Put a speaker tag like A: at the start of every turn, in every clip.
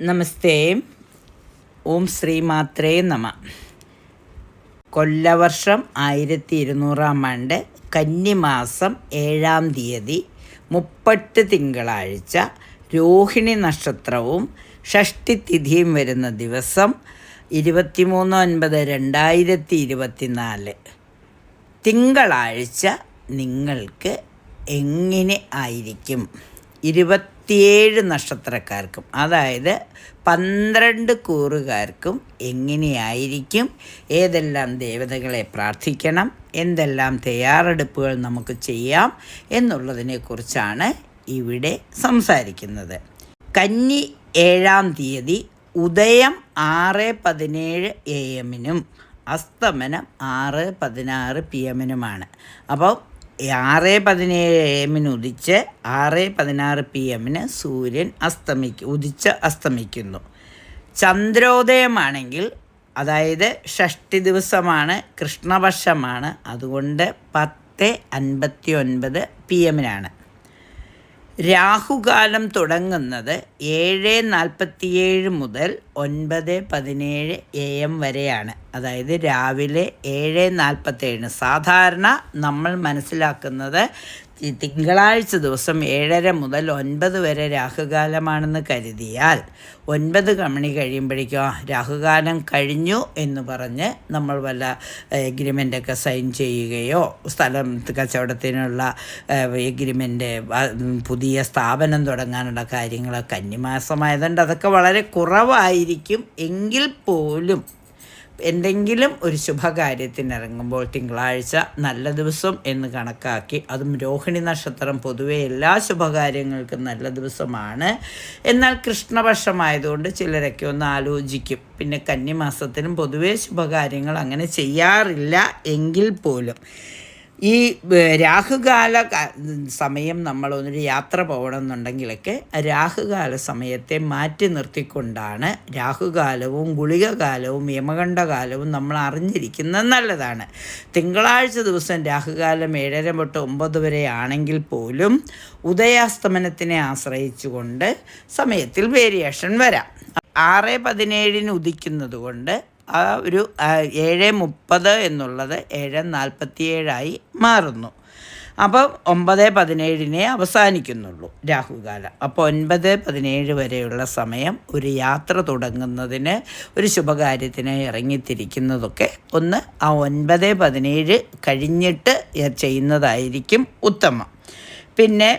A: നമസ്തേ. ഓം ശ്രീ മാത്രേ നമ. കൊല്ലവർഷം ആയിരത്തി ഇരുന്നൂറാം ആണ്ട് കന്നിമാസം ഏഴാം തീയതി മുപ്പട്ട് തിങ്കളാഴ്ച രോഹിണി നക്ഷത്രവും ഷഷ്ടി തിഥിയും വരുന്ന ദിവസം ഇരുപത്തിമൂന്ന് ഒൻപത് രണ്ടായിരത്തി ഇരുപത്തിനാല് തിങ്കളാഴ്ച നിങ്ങൾക്ക് എങ്ങനെ ആയിരിക്കും? ഇരുപത്തിയേഴ് നക്ഷത്രക്കാർക്കും അതായത് പന്ത്രണ്ട് കൂറുകാർക്കും എങ്ങനെയായിരിക്കും ഏതെല്ലാം ദേവതകളെ പ്രാർത്ഥിക്കണം എന്തെല്ലാം തയ്യാറെടുപ്പുകൾ നമുക്ക് ചെയ്യാം എന്നുള്ളതിനെക്കുറിച്ചാണ് ഇവിടെ സംസാരിക്കുന്നത്. കന്നി ഏഴാം തീയതി ഉദയം ആറ് പതിനേഴ് എ എമ്മിനും അസ്തമനം ആറ് പതിനാറ് പി എമ്മിനുമാണ്. അപ്പോൾ ആറ് പതിനേഴ് എമ്മിന് ഉദിച്ച് ആറ് പതിനാറ് പി എമ്മിന് സൂര്യൻ അസ്തമിക്കും ഉദിച്ച് അസ്തമിക്കുന്നു. ചന്ദ്രോദയമാണെങ്കിൽ അതായത് ഷഷ്ടി ദിവസമാണ് കൃഷ്ണപക്ഷമാണ് അതുകൊണ്ട് പത്ത് അൻപത്തി ഒൻപത് പി എമ്മിനാണ് രാഹുകാലം തുടങ്ങുന്നത് ഏഴ് നാൽപ്പത്തിയേഴ് മുതൽ ഒൻപത് പതിനേഴ് എ എം വരെയാണ്. അതായത് രാവിലെ ഏഴ് നാൽപ്പത്തേഴിന് സാധാരണ നമ്മൾ മനസ്സിലാക്കുന്നത് തിങ്കളാഴ്ച ദിവസം ഏഴര മുതൽ ഒൻപത് വരെ രാഹുകാലമാണെന്ന് കരുതിയാൽ ഒൻപത് മണി കഴിയുമ്പോഴേക്കും "ആ, രാഹുകാലം കഴിഞ്ഞു എന്ന് പറഞ്ഞ് നമ്മൾ വല്ല എഗ്രിമെന്റൊക്കെ സൈൻ ചെയ്യുകയോ സ്ഥലം കച്ചവടത്തിനുള്ള എഗ്രിമെന്റ് പുതിയ സ്ഥാപനം തുടങ്ങാനുള്ള കാര്യങ്ങളൊക്കെ കന്നിമാസമായതുകൊണ്ട് അതൊക്കെ വളരെ കുറവായിരിക്കും. എങ്കിൽ പോലും എന്തെങ്കിലും ഒരു ശുഭകാര്യത്തിന് ഇറങ്ങുമ്പോൾ തിങ്കളാഴ്ച നല്ല ദിവസം എന്ന് കണക്കാക്കി അതും രോഹിണി നക്ഷത്രം പൊതുവെ എല്ലാ ശുഭകാര്യങ്ങൾക്കും നല്ല ദിവസമാണ്. എന്നാൽ കൃഷ്ണപക്ഷമായതുകൊണ്ട് ചിലരൊക്കെ ഒന്ന് ആലോചിക്കും. പിന്നെ കന്നിമാസത്തിനും പൊതുവേ ശുഭകാര്യങ്ങൾ അങ്ങനെ ചെയ്യാറില്ല എങ്കിൽ പോലും. ഈ രാഹുകാല സമയം നമ്മളൊന്നൊരു യാത്ര പോകണമെന്നുണ്ടെങ്കിലൊക്കെ രാഹുകാല സമയത്തെ മാറ്റി നിർത്തിക്കൊണ്ടാണ് രാഹുകാലവും ഗുളികകാലവും യമകണ്ഠകാലവും നമ്മൾ അറിഞ്ഞിരിക്കുന്നത് നല്ലതാണ്. തിങ്കളാഴ്ച ദിവസം രാഹുകാലം ഏഴര തൊട്ട് ഒമ്പത് വരെ ആണെങ്കിൽ പോലും ഉദയാസ്തമനത്തിനെ ആശ്രയിച്ചുകൊണ്ട് സമയത്തിൽ വേരിയേഷൻ വരാം. ആറ് പതിനേഴിന് ഉദിക്കുന്നത് കൊണ്ട് ആ ഒരു ഏഴ് മുപ്പത് എന്നുള്ളത് ഏഴ് നാൽപ്പത്തിയേഴായി മാറുന്നു. അപ്പോൾ ഒമ്പത് പതിനേഴിനെ അവസാനിക്കുന്നുള്ളൂ രാഹുകാലം. അപ്പോൾ ഒൻപത് പതിനേഴ് വരെയുള്ള സമയം ഒരു യാത്ര തുടങ്ങുന്നതിന് ഒരു ശുഭകാര്യത്തിന് ഇറങ്ങിത്തിരിക്കുന്നതൊക്കെ ഒന്ന് ആ ഒൻപത് പതിനേഴ് കഴിഞ്ഞിട്ട് ചെയ്യുന്നതായിരിക്കും ഉത്തമം. പിന്നെ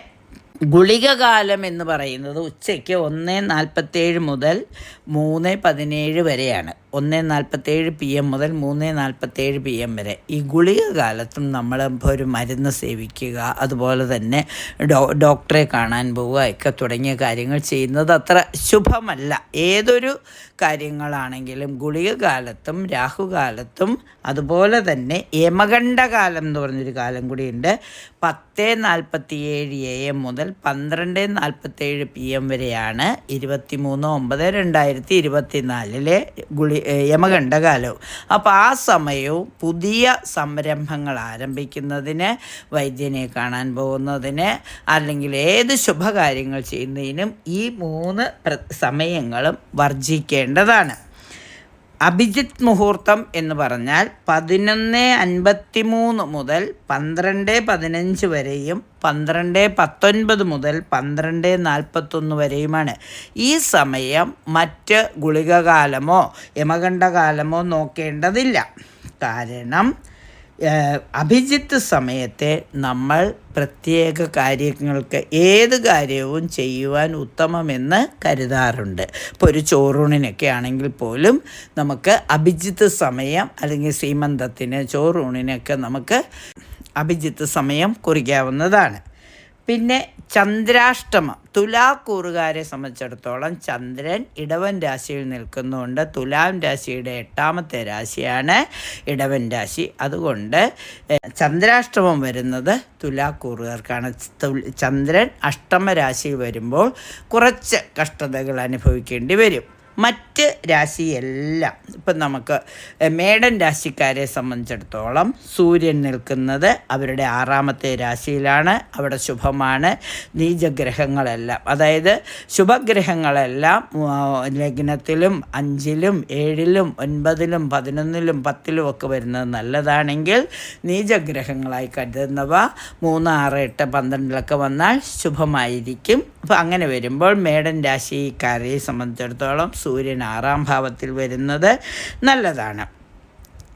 A: ഗുളികകാലം എന്ന് പറയുന്നത് ഉച്ചയ്ക്ക് ഒന്ന് നാൽപ്പത്തേഴ് മുതൽ മൂന്ന് പതിനേഴ് വരെയാണ്. ഒന്ന് നാൽപ്പത്തേഴ് പി എം മുതൽ മൂന്ന് നാൽപ്പത്തേഴ് പി എം വരെ. ഈ ഗുളിക കാലത്തും നമ്മൾ ഒരു മരുന്ന് സേവിക്കുക അതുപോലെ തന്നെ ഡോ ഡോക്ടറെ കാണാൻ പോവുക ഒക്കെ തുടങ്ങിയ കാര്യങ്ങൾ ചെയ്യുന്നത് അത്ര ശുഭമല്ല. ഏതൊരു കാര്യങ്ങളാണെങ്കിലും ഗുളിക കാലത്തും രാഹുകാലത്തും അതുപോലെ തന്നെ യമകണ്ഠകാലം എന്ന് പറഞ്ഞൊരു കാലം കൂടിയുണ്ട്. പത്ത് നാൽപ്പത്തിയേഴ് എ എം മുതൽ പന്ത്രണ്ട് നാൽപ്പത്തേഴ് പി എം വരെയാണ് ഇരുപത്തി മൂന്ന് ഒമ്പത് രണ്ടായിരത്തി ഇരുപത്തി നാലിലെ ഗുളി യമകണ്ഠകാലവും അപ്പോൾ ആ സമയവും പുതിയ സംരംഭങ്ങൾ ആരംഭിക്കുന്നതിന് വൈദ്യനെ കാണാൻ പോകുന്നതിന് അല്ലെങ്കിൽ ഏത് ശുഭകാര്യങ്ങൾ ചെയ്യുന്നതിനും ഈ മൂന്ന് സമയങ്ങളും വർജിക്കേണ്ടതാണ്. അഭിജിത്ത് മുഹൂർത്തം എന്ന് പറഞ്ഞാൽ പതിനൊന്ന് അൻപത്തി മൂന്ന് മുതൽ പന്ത്രണ്ട് പതിനഞ്ച് വരെയും പന്ത്രണ്ട് പത്തൊൻപത് മുതൽ പന്ത്രണ്ട് നാൽപ്പത്തൊന്ന് വരെയുമാണ്. ഈ സമയം മറ്റ് ഗുളികകാലമോ യമകണ്ഠകാലമോ നോക്കേണ്ടതില്ല. കാരണം അഭിജിത്ത് സമയത്തെ നമ്മൾ പ്രത്യേക കാര്യങ്ങൾക്ക് ഏത് കാര്യവും ചെയ്യുവാൻ ഉത്തമമെന്ന് കരുതാറുണ്ട്. ഇപ്പോൾ ഒരു ചോറൂണിനൊക്കെ ആണെങ്കിൽ പോലും നമുക്ക് അഭിജിത്ത് സമയം അല്ലെങ്കിൽ സീമന്തത്തിന് ചോറൂണിനൊക്കെ നമുക്ക് അഭിജിത്ത് സമയം കുറിക്കാവുന്നതാണ്. പിന്നെ ചന്ദ്രാഷ്ടമം. തുലാക്കൂറുകാരെ സംബന്ധിച്ചിടത്തോളം ചന്ദ്രൻ ഇടവൻ രാശിയിൽ നിൽക്കുന്നുണ്ട്. തുലാം രാശിയുടെ എട്ടാമത്തെ രാശിയാണ് ഇടവൻ രാശി. അതുകൊണ്ട് ചന്ദ്രാഷ്ടമം വരുന്നത് തുലാക്കൂറുകാർക്കാണ്. ചന്ദ്രൻ അഷ്ടമ രാശിയിൽ വരുമ്പോൾ കുറച്ച് കഷ്ടതകൾ അനുഭവിക്കേണ്ടി വരും. മറ്റ് രാശിയെല്ലാം ഇപ്പം നമുക്ക് മേടൻ രാശിക്കാരെ സംബന്ധിച്ചിടത്തോളം സൂര്യൻ നിൽക്കുന്നത് അവരുടെ ആറാമത്തെ രാശിയിലാണ് അവിടെ ശുഭമാണ് നീചഗ്രഹങ്ങളെല്ലാം അതായത് ശുഭഗ്രഹങ്ങളെല്ലാം ലഗ്നത്തിലും അഞ്ചിലും ഏഴിലും ഒൻപതിലും പതിനൊന്നിലും പത്തിലും ഒക്കെ വരുന്നത് നല്ലതാണെങ്കിൽ നീചഗ്രഹങ്ങളായി കരുതുന്നവ മൂന്ന് ആറ് എട്ട് പന്ത്രണ്ടിലൊക്കെ വന്നാൽ ശുഭമായിരിക്കും. അപ്പോൾ അങ്ങനെ വരുമ്പോൾ മേടൻ രാശിക്കാരെ സംബന്ധിച്ചിടത്തോളം സൂര്യൻ ആറാം ഭാവത്തിൽ വരുന്നത് നല്ലതാണ്.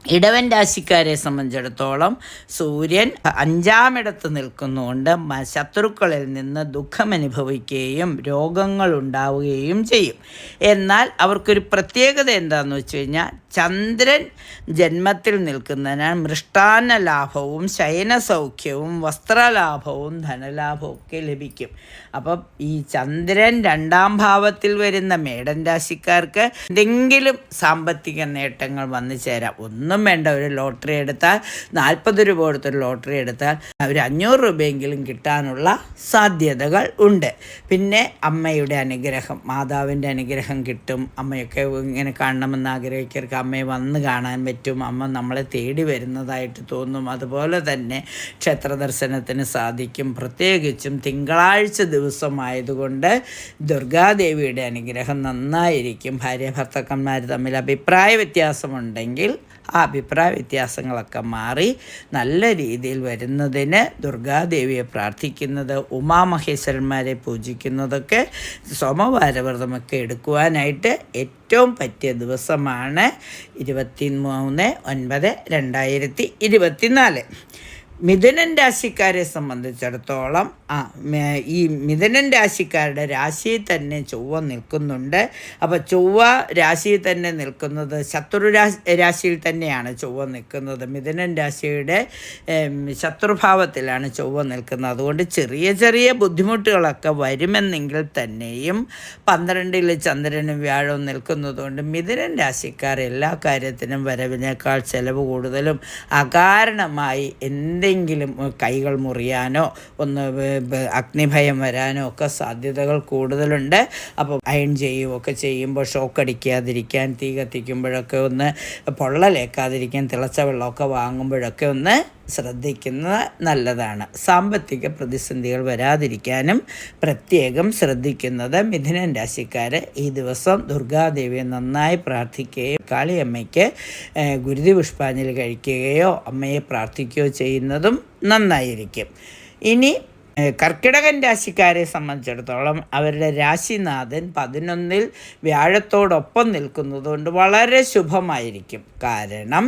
A: ഇടവൻ രാശിക്കാരെ സംബന്ധിച്ചിടത്തോളം സൂര്യൻ അഞ്ചാമിടത്ത് നിൽക്കുന്നുകൊണ്ട് ശത്രുക്കളിൽ നിന്ന് ദുഃഖം അനുഭവിക്കുകയും രോഗങ്ങൾ ഉണ്ടാവുകയും ചെയ്യും. എന്നാൽ അവർക്കൊരു പ്രത്യേകത എന്താണെന്ന് വെച്ച് കഴിഞ്ഞാൽ ചന്ദ്രൻ ജന്മത്തിൽ നിൽക്കുന്നതിനാൽ മൃഷ്ടാന്ന ലാഭവും ശയനസൗഖ്യവും വസ്ത്രലാഭവും ധനലാഭവും ഒക്കെ ലഭിക്കും. അപ്പം ഈ ചന്ദ്രൻ രണ്ടാം ഭാവത്തിൽ വരുന്ന മേടൻ രാശിക്കാർക്ക് എന്തെങ്കിലും സാമ്പത്തിക നേട്ടങ്ങൾ വന്നു ചേരാം. ഒന്നും വേണ്ട. ഒരു ലോട്ടറി എടുത്താൽ നാൽപ്പത് രൂപ കൊടുത്തൊരു ലോട്ടറി എടുത്താൽ ഒരു അഞ്ഞൂറ് രൂപയെങ്കിലും കിട്ടാനുള്ള സാധ്യതകൾ ഉണ്ട്. പിന്നെ അമ്മയുടെ അനുഗ്രഹം മാതാവിന്റെ അനുഗ്രഹം കിട്ടും. അമ്മയൊക്കെ ഇങ്ങനെ കാണണമെന്ന് ആഗ്രഹിക്കർക്ക് അമ്മയെ വന്ന് കാണാൻ പറ്റും. അമ്മ നമ്മളെ തേടി വരുന്നതായിട്ട് തോന്നും. അതുപോലെ തന്നെ ക്ഷേത്ര ദർശനത്തിന് സാധിക്കും. പ്രത്യേകിച്ചും തിങ്കളാഴ്ച ദിവസമായതുകൊണ്ട് ദുർഗാദേവിയുടെ അനുഗ്രഹം നന്നായിരിക്കും. ഭാര്യ ഭർത്താക്കന്മാർ തമ്മിൽ അഭിപ്രായ വ്യത്യാസമുണ്ടെങ്കിൽ ആ അഭിപ്രായ വ്യത്യാസങ്ങളൊക്കെ മാറി നല്ല രീതിയിൽ വരുന്നതിന് ദുർഗാദേവിയെ പ്രാർത്ഥിക്കുന്നത് ഉമാമഹേശ്വരന്മാരെ പൂജിക്കുന്നതൊക്കെ സോമവാരവ്രതമൊക്കെ എടുക്കുവാനായിട്ട് ഏറ്റവും പറ്റിയ ദിവസമാണ് ഇരുപത്തി മൂന്ന് ഒൻപത് രണ്ടായിരത്തി ഇരുപത്തിനാല്. മിഥുനൻ രാശിക്കാരെ സംബന്ധിച്ചിടത്തോളം ആ ഈ മിഥുനൻ രാശിക്കാരുടെ രാശിയിൽ തന്നെ ചൊവ്വ നിൽക്കുന്നുണ്ട്. അപ്പോൾ ചൊവ്വ രാശിയിൽ തന്നെ നിൽക്കുന്നത് ശത്രു രാശിയിൽ തന്നെയാണ് ചൊവ്വ നിൽക്കുന്നത്. മിഥുനൻ രാശിയുടെ ശത്രുഭാവത്തിലാണ് ചൊവ്വ നിൽക്കുന്നത്. അതുകൊണ്ട് ചെറിയ ചെറിയ ബുദ്ധിമുട്ടുകളൊക്കെ വരുമെന്നെങ്കിൽ തന്നെയും പന്ത്രണ്ടിൽ ചന്ദ്രനും വ്യാഴവും നിൽക്കുന്നതുകൊണ്ട് മിഥുനൻ രാശിക്കാർ എല്ലാ കാര്യത്തിനും വരവിനേക്കാൾ ചെലവ് കൂടുതലും അകാരണമായി എന്തെങ്കിലും കൈകൾ മുറിയാനോ ഒന്ന് അഗ്നിഭയം വരാനോ ഒക്കെ സാധ്യതകൾ കൂടുതലുണ്ട്. അപ്പോൾ അയൺ ചെയ്യുകയൊക്കെ ചെയ്യുമ്പോൾ ഷോക്ക് അടിക്കാതിരിക്കാൻ തീ കത്തിക്കുമ്പോഴൊക്കെ ഒന്ന് പൊള്ളലേക്കാതിരിക്കാൻ തിളച്ച വെള്ളമൊക്കെ വാങ്ങുമ്പോഴൊക്കെ ഒന്ന് ശ്രദ്ധിക്കുന്നത് നല്ലതാണ്. സാമ്പത്തിക പ്രതിസന്ധികൾ വരാതിരിക്കാനും പ്രത്യേകം ശ്രദ്ധിക്കുന്നത് മിഥുനൻ രാശിക്കാർ ഈ ദിവസം ദുർഗാദേവിയെ നന്നായി പ്രാർത്ഥിക്കുകയും കാളിയമ്മയ്ക്ക് ഗുരുതി പുഷ്പാഞ്ജലി കഴിക്കുകയോ അമ്മയെ പ്രാർത്ഥിക്കുകയോ ചെയ്യുന്നതും നന്നായിരിക്കും. ഇനി കർക്കിടകൻ രാശിക്കാരെ സംബന്ധിച്ചിടത്തോളം അവരുടെ രാശിനാഥൻ പതിനൊന്നിൽ വ്യാഴത്തോടൊപ്പം നിൽക്കുന്നതുകൊണ്ട് വളരെ ശുഭമായിരിക്കും. കാരണം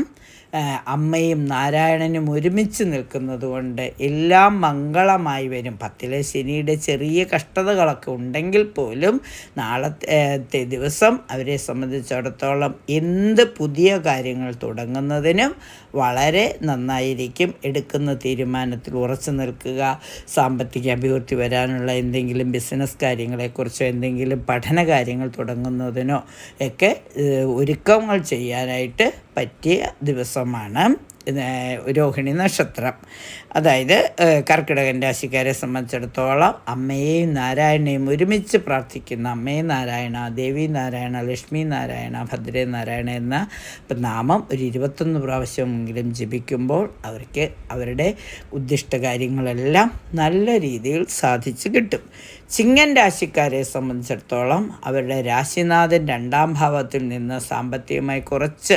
A: അമ്മയും നാരായണനും ഒരുമിച്ച് നിൽക്കുന്നത് കൊണ്ട് എല്ലാം മംഗളമായി വരും. പത്തിലെ ശനിയുടെ ചെറിയ കഷ്ടതകളൊക്കെ ഉണ്ടെങ്കിൽ പോലും നാളത്തെ ദിവസം അവരെ സംബന്ധിച്ചിടത്തോളം എന്ത് പുതിയ കാര്യങ്ങൾ തുടങ്ങുന്നതിനും വളരെ നന്നായിരിക്കും എടുക്കുന്ന തീരുമാനത്തിൽ ഉറച്ചു നിൽക്കുക സാമ്പത്തിക അഭിവൃദ്ധി വരാനുള്ള എന്തെങ്കിലും ബിസിനസ് കാര്യങ്ങളെക്കുറിച്ചോ എന്തെങ്കിലും പഠന കാര്യങ്ങൾ തുടങ്ങുന്നതിനോ ഒക്കെ ഒരുക്കങ്ങൾ ചെയ്യാനായിട്ട് പറ്റിയ ദിവസമാണ്. രോഹിണി നക്ഷത്രം. അതായത് കർക്കിടകൻ രാശിക്കാരെ സംബന്ധിച്ചിടത്തോളം അമ്മയെയും നാരായണയും ഒരുമിച്ച് പ്രാർത്ഥിക്കുന്ന അമ്മയെ നാരായണ ദേവി നാരായണ ലക്ഷ്മി നാരായണ ഭദ്രേ നാരായണ എന്ന നാമം ഒരു ഇരുപത്തൊന്ന് പ്രാവശ്യമെങ്കിലും ജപിക്കുമ്പോൾ അവർക്ക് അവരുടെ ഉദ്ദിഷ്ട കാര്യങ്ങളെല്ലാം നല്ല രീതിയിൽ സാധിച്ചു കിട്ടും. ചിങ്ങൻ രാശിക്കാരെ സംബന്ധിച്ചിടത്തോളം അവരുടെ രാശിനാഥൻ രണ്ടാം ഭാവത്തിൽ നിന്ന് സാമ്പത്തികമായി കുറച്ച്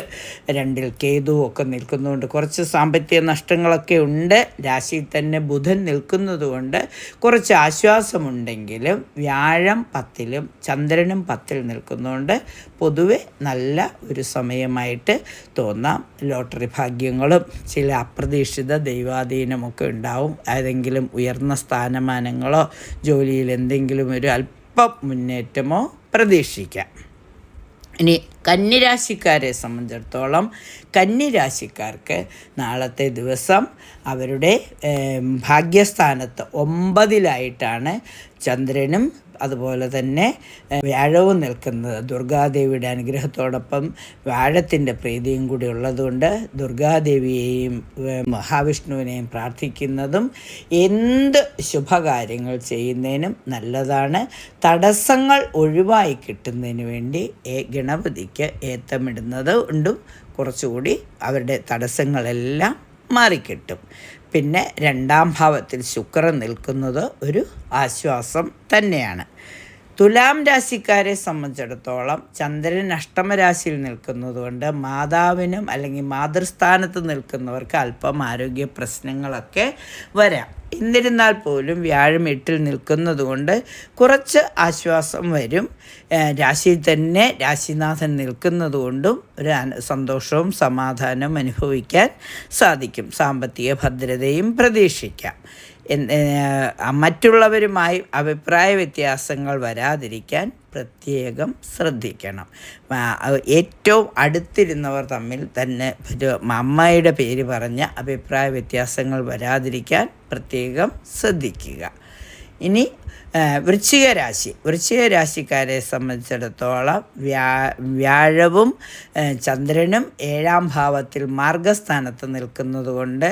A: രണ്ടിൽ കേതുവും ഒക്കെ നിൽക്കുന്നതുകൊണ്ട് കുറച്ച് സാമ്പത്തിക നഷ്ടങ്ങളൊക്കെ ഉണ്ട്. രാശിയിൽ തന്നെ ബുധൻ നിൽക്കുന്നതുകൊണ്ട് കുറച്ച് ആശ്വാസമുണ്ടെങ്കിലും വ്യാഴം പത്തിലും ചന്ദ്രനും പത്തിൽ നിൽക്കുന്നതുകൊണ്ട് പൊതുവെ നല്ല ഒരു സമയമായിട്ട് തോന്നാം. ലോട്ടറി ഭാഗ്യങ്ങളും ചില അപ്രതീക്ഷിത ദൈവാധീനമൊക്കെ ഉണ്ടാവും. ഏതെങ്കിലും ഉയർന്ന സ്ഥാനമാനങ്ങളോ ജോലിയിൽ എന്തെങ്കിലും ഒരു അല്പം മുന്നേറ്റമോ പ്രതീക്ഷിക്കാം. ഇനി കന്നിരാശിക്കാരെ സംബന്ധിച്ചിടത്തോളം കന്നിരാശിക്കാർക്ക് നാളത്തെ ദിവസം അവരുടെ ഭാഗ്യസ്ഥാനത്ത് ഒമ്പതിലായിട്ടാണ് ചന്ദ്രനും അതുപോലെ തന്നെ വ്യാഴവും നിൽക്കുന്നത് ദുർഗാദേവിയുടെ അനുഗ്രഹത്തോടൊപ്പം വ്യാഴത്തിന്റെ പ്രീതിയും കൂടി ഉള്ളതുകൊണ്ട് ദുർഗാദേവിയെയും മഹാവിഷ്ണുവിനെയും പ്രാർത്ഥിക്കുന്നതും എന്ത് ശുഭകാര്യങ്ങൾ ചെയ്യുന്നതിനും നല്ലതാണ്. തടസ്സങ്ങൾ ഒഴിവായി കിട്ടുന്നതിന് വേണ്ടി ഗണപതിക്ക് ഏത്തമിടുന്നത് കൊണ്ടും കുറച്ചുകൂടി അവരുടെ തടസ്സങ്ങളെല്ലാം മാറിക്കിട്ടും. പിന്നെ രണ്ടാം ഭാവത്തിൽ ശുക്രൻ നിൽക്കുന്നത് ഒരു ആശ്വാസം തന്നെയാണ്. തുലാം രാശിക്കാരെ സംബന്ധിച്ചിടത്തോളം ചന്ദ്രൻ അഷ്ടമരാശിയിൽ നിൽക്കുന്നതുകൊണ്ട് മാതാവിനും അല്ലെങ്കിൽ മാതൃസ്ഥാനത്ത് നിൽക്കുന്നവർക്ക് അല്പം ആരോഗ്യ പ്രശ്നങ്ങളൊക്കെ വരാം. എന്നിരുന്നാൽ പോലും വ്യാഴം എട്ടിൽ നിൽക്കുന്നതുകൊണ്ട് കുറച്ച് ആശ്വാസം വരും. രാശിയിൽ തന്നെ രാശിനാഥൻ നിൽക്കുന്നതുകൊണ്ടും ഒരു സന്തോഷവും സമാധാനവും അനുഭവിക്കാൻ സാധിക്കും. സാമ്പത്തിക ഭദ്രതയും പ്രതീക്ഷിക്കാം. മറ്റുള്ളവരുമായി അഭിപ്രായ വ്യത്യാസങ്ങൾ വരാതിരിക്കാൻ പ്രത്യേകം ശ്രദ്ധിക്കണം. ഏറ്റവും അടുത്തിരുന്നവർ തമ്മിൽ തന്നെ ഒരു അമ്മയുടെ പേര് പറഞ്ഞ് അഭിപ്രായ വ്യത്യാസങ്ങൾ വരാതിരിക്കാൻ പ്രത്യേകം ശ്രദ്ധിക്കുക. ഇനി വൃശ്ചിക രാശി വൃശ്ചിക രാശിക്കാരെ സംബന്ധിച്ചിടത്തോളം വ്യാ വ്യാഴവും ചന്ദ്രനും ഏഴാം ഭാവത്തിൽ മാർഗസ്ഥാനത്ത് നിൽക്കുന്നതുകൊണ്ട്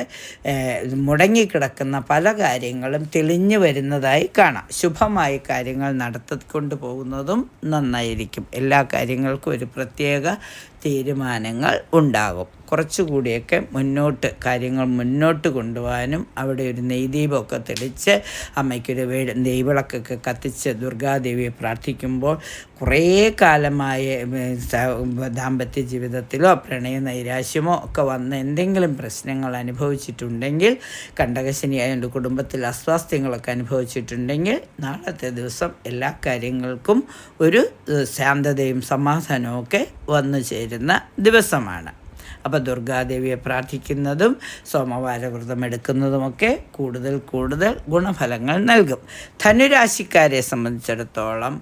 A: മുടങ്ങിക്കിടക്കുന്ന പല കാര്യങ്ങളും തെളിഞ്ഞു വരുന്നതായി കാണാം. ശുഭമായി കാര്യങ്ങൾ നടത്തിക്കൊണ്ട് പോകുന്നതും നന്നായിരിക്കും. എല്ലാ കാര്യങ്ങൾക്കും ഒരു പ്രത്യേക തീരുമാനങ്ങൾ ഉണ്ടാകും. കുറച്ചുകൂടിയൊക്കെ മുന്നോട്ട് കാര്യങ്ങൾ മുന്നോട്ട് കൊണ്ടുപോകാനും അവിടെ ഒരു നെയ്ദീപമൊക്കെ തെളിച്ച് അമ്മയ്ക്കൊരു വീട് നെയ്വിളക്കൊക്കെ കത്തിച്ച് ദുർഗാദേവിയെ പ്രാർത്ഥിക്കുമ്പോൾ കുറേ കാലമായ ദാമ്പത്യ ജീവിതത്തിലോ പ്രണയ നൈരാശ്യമോ ഒക്കെ വന്ന എന്തെങ്കിലും പ്രശ്നങ്ങൾ അനുഭവിച്ചിട്ടുണ്ടെങ്കിൽ കണ്ടകശനി അതിന്റെ കുടുംബത്തിൽ അസ്വാസ്ഥ്യങ്ങളൊക്കെ അനുഭവിച്ചിട്ടുണ്ടെങ്കിൽ നാളത്തെ ദിവസം എല്ലാ കാര്യങ്ങൾക്കും ഒരു ശാന്തതയും സമാധാനവും ഒക്കെ വന്നു ചേരുന്ന ദിവസമാണ്. അപ്പോൾ ദുർഗാദേവിയെ പ്രാർത്ഥിക്കുന്നതും സോമവാര വ്രതം എടുക്കുന്നതുമൊക്കെ കൂടുതൽ കൂടുതൽ ഗുണഫലങ്ങൾ നൽകും. ധനുരാശിക്കാരെ സംബന്ധിച്ചിടത്തോളം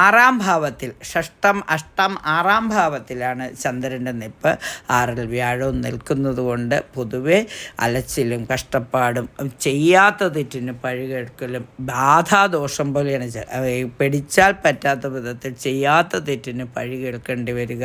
A: ആറാം ഭാവത്തിൽ ഷഷ്ടം അഷ്ടം ആറാം ഭാവത്തിലാണ് ചന്ദ്രന്റെ നിപ്പ്. ആറിൽ വ്യാഴവും നിൽക്കുന്നത് കൊണ്ട് പൊതുവെ അലച്ചിലും കഷ്ടപ്പാടും ചെയ്യാത്ത തെറ്റിന് പഴുകെടുക്കലും ബാധാദോഷം പോലെയാണ് പിടിച്ചാൽ പറ്റാത്ത വിധത്തിൽ ചെയ്യാത്ത തെറ്റിന് പഴുകെടുക്കേണ്ടി വരിക.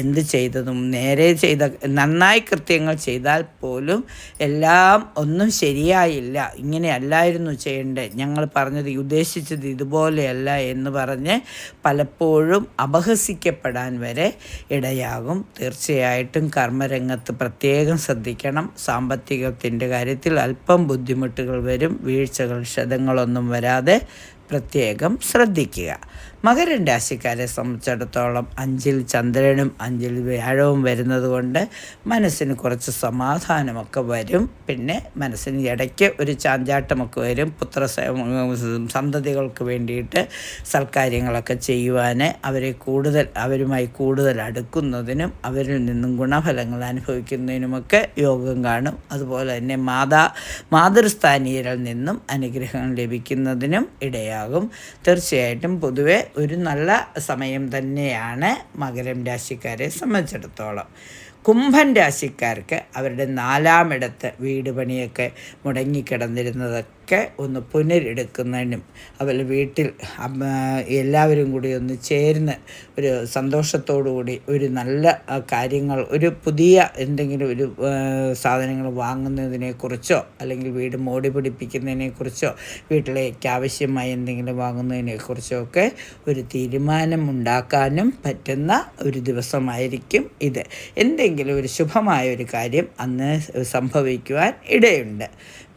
A: എന്ത് ചെയ്തതും നേരെ ചെയ്ത നന്നായി കൃത്യങ്ങൾ ചെയ്താൽ പോലും എല്ലാം ഒന്നും ശരിയായില്ല. ഇങ്ങനെയല്ലായിരുന്നു ചെയ്യേണ്ടത് ഞങ്ങൾ പറഞ്ഞത് ഉദ്ദേശിച്ചത് ഇതുപോലെയല്ല എന്ന് പറഞ്ഞ് പലപ്പോഴും അപഹസിക്കപ്പെടാൻ വരെ ഇടയാകും. തീർച്ചയായിട്ടും കർമ്മരംഗത്ത് പ്രത്യേകം ശ്രദ്ധിക്കണം. സാമ്പത്തികത്തിന്റെ കാര്യത്തിൽ അല്പം ബുദ്ധിമുട്ടുകൾ വരും. വീഴ്ചകൾ ക്ഷതങ്ങളൊന്നും വരാതെ പ്രത്യേകം ശ്രദ്ധിക്കുക. മകരൻ രാശിക്കാരെ സംബന്ധിച്ചിടത്തോളം അഞ്ചിൽ ചന്ദ്രനും അഞ്ചിൽ വ്യാഴവും വരുന്നത് കൊണ്ട് മനസ്സിന് കുറച്ച് സമാധാനമൊക്കെ വരും. പിന്നെ മനസ്സിന് ഇടയ്ക്ക് ഒരു ചാഞ്ചാട്ടമൊക്കെ വരും. പുത്ര സന്തതികൾക്ക് വേണ്ടിയിട്ട് സൽക്കാര്യങ്ങളൊക്കെ ചെയ്യുവാൻ അവരെ കൂടുതൽ അവരുമായി കൂടുതൽ അടുക്കുന്നതിനും അവരിൽ നിന്നും ഗുണഫലങ്ങൾ അനുഭവിക്കുന്നതിനുമൊക്കെ യോഗം കാണും. അതുപോലെ തന്നെ മാതാ മാതൃസ്ഥാനീയരിൽ നിന്നും അനുഗ്രഹങ്ങൾ ലഭിക്കുന്നതിനും ഇടയാകും. തീർച്ചയായിട്ടും പൊതുവെ ഒരു നല്ല സമയം തന്നെയാണ് മകരം രാശിക്കാരെ സംബന്ധിച്ചിടത്തോളം. കുംഭൻ രാശിക്കാർക്ക് അവരുടെ നാലാമിടത്ത് വീട് പണിയൊക്കെ മുടങ്ങിക്കിടന്നിരുന്നതൊക്കെ ഒന്ന് പുനരെടുക്കുന്നതിനും അതുപോലെ വീട്ടിൽ എല്ലാവരും കൂടി ഒന്ന് ചേർന്ന് ഒരു സന്തോഷത്തോടു കൂടി ഒരു നല്ല കാര്യങ്ങൾ ഒരു പുതിയ എന്തെങ്കിലും ഒരു സാധനങ്ങൾ വാങ്ങുന്നതിനെക്കുറിച്ചോ അല്ലെങ്കിൽ വീട് മോടി പിടിപ്പിക്കുന്നതിനെക്കുറിച്ചോ വീട്ടിലേക്ക് ആവശ്യമായി എന്തെങ്കിലും വാങ്ങുന്നതിനെക്കുറിച്ചോ ഒക്കെ ഒരു തീരുമാനം ഉണ്ടാക്കാനും പറ്റുന്ന ഒരു ദിവസമായിരിക്കും ഇത്. എന്തെങ്കിലും ഒരു ശുഭമായ ഒരു കാര്യം അന്ന് സംഭവിക്കുവാൻ ഇടയുണ്ട്.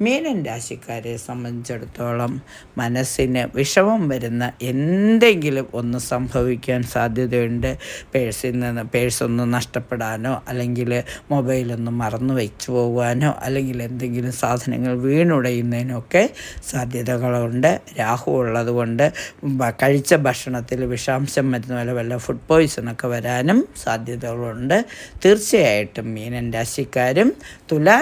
A: മീനൻ രാശിക്കാരെ സംബന്ധിച്ചിടത്തോളം മനസ്സിന് വിഷമം വരുന്ന എന്തെങ്കിലും ഒന്ന് സംഭവിക്കാൻ സാധ്യതയുണ്ട്. പേഴ്സിൽ നിന്ന് പേഴ്സൊന്ന് നഷ്ടപ്പെടാനോ അല്ലെങ്കിൽ മൊബൈലൊന്ന് മറന്നു വെച്ചു പോകാനോ അല്ലെങ്കിൽ എന്തെങ്കിലും സാധനങ്ങൾ വീണുടയുന്നതിനോ ഒക്കെ സാധ്യതകളുണ്ട്. രാഹു ഉള്ളതുകൊണ്ട് കൊണ്ട് കഴിച്ച ഭക്ഷണത്തിൽ വിഷാംശം വരുന്ന പോലെ വല്ല ഫുഡ് പോയ്സണൊക്കെ വരാനും സാധ്യതകളുണ്ട്. തീർച്ചയായിട്ടും മീനൻ രാശിക്കാരും തുലാ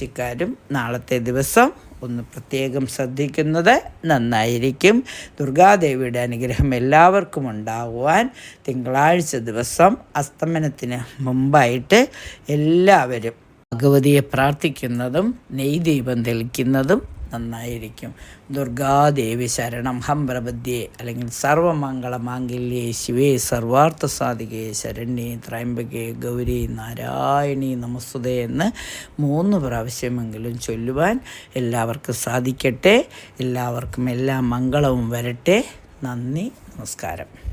A: രാശിക്കാരും നാളത്തെ ദിവസം ഒന്ന് പ്രത്യേകം ശ്രദ്ധിക്കുന്നത് നന്നായിരിക്കും. ദുർഗാദേവിയുടെ അനുഗ്രഹം എല്ലാവർക്കും ഉണ്ടാകുവാൻ തിങ്കളാഴ്ച ദിവസം അസ്തമനത്തിന് മുമ്പായിട്ട് എല്ലാവരും ഭഗവതിയെ പ്രാർത്ഥിക്കുന്നതും നെയ്ദീപം തെളിക്കുന്നതും നന്നായിരിക്കും. ദുർഗാദേവി ശരണം ഹം പ്രബദ്ധ്യേ അല്ലെങ്കിൽ സർവമംഗള മാംഗല്യേ ശിവേ സർവാർത്ഥ സാധികേ ശരണ്യേ ത്രയംബകേ ഗൗരി നാരായണി നമസ്തുതേ എന്ന് മൂന്ന് പ്രാവശ്യമെങ്കിലും ചൊല്ലുവാൻ എല്ലാവർക്കും സാധിക്കട്ടെ. എല്ലാവർക്കും എല്ലാ മംഗളവും വരട്ടെ. നന്ദി നമസ്കാരം.